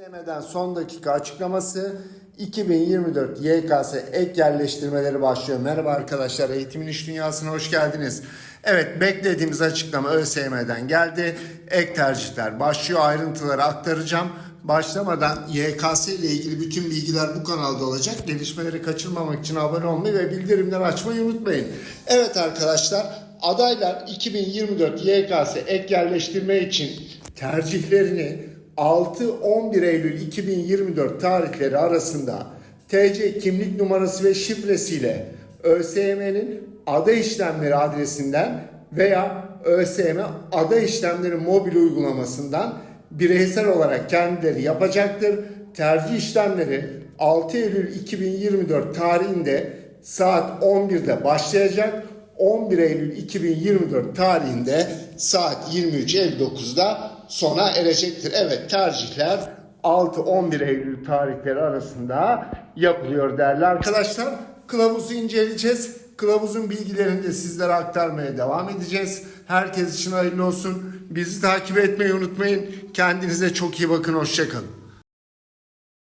ÖSYM'den son dakika açıklaması 2024 YKS ek yerleştirmeleri başlıyor. Merhaba arkadaşlar Eğitimin İş Dünyası'na hoş geldiniz. Evet beklediğimiz açıklama ÖSYM'den geldi. Ek tercihler başlıyor ayrıntıları aktaracağım. Başlamadan YKS ile ilgili bütün bilgiler bu kanalda olacak. Gelişmeleri kaçırmamak için abone olmayı ve bildirimleri açmayı unutmayın. Evet arkadaşlar adaylar 2024 YKS ek yerleştirme için tercihlerini 6-11 Eylül 2024 tarihleri arasında TC kimlik numarası ve şifresiyle ÖSYM'nin ada işlemleri adresinden veya ÖSYM ada işlemleri mobil uygulamasından bireysel olarak kendileri yapacaktır. Tercih işlemleri 6 Eylül 2024 tarihinde saat 11'de başlayacak. 11 Eylül 2024 tarihinde saat 23.59'da sona erecektir. Evet tercihler 6-11 Eylül tarihleri arasında yapılıyor değerli arkadaşlar. Kılavuzu inceleyeceğiz. Kılavuzun bilgilerini de sizlere aktarmaya devam edeceğiz. Herkes için hayırlı olsun. Bizi takip etmeyi unutmayın. Kendinize çok iyi bakın. Hoşçakalın.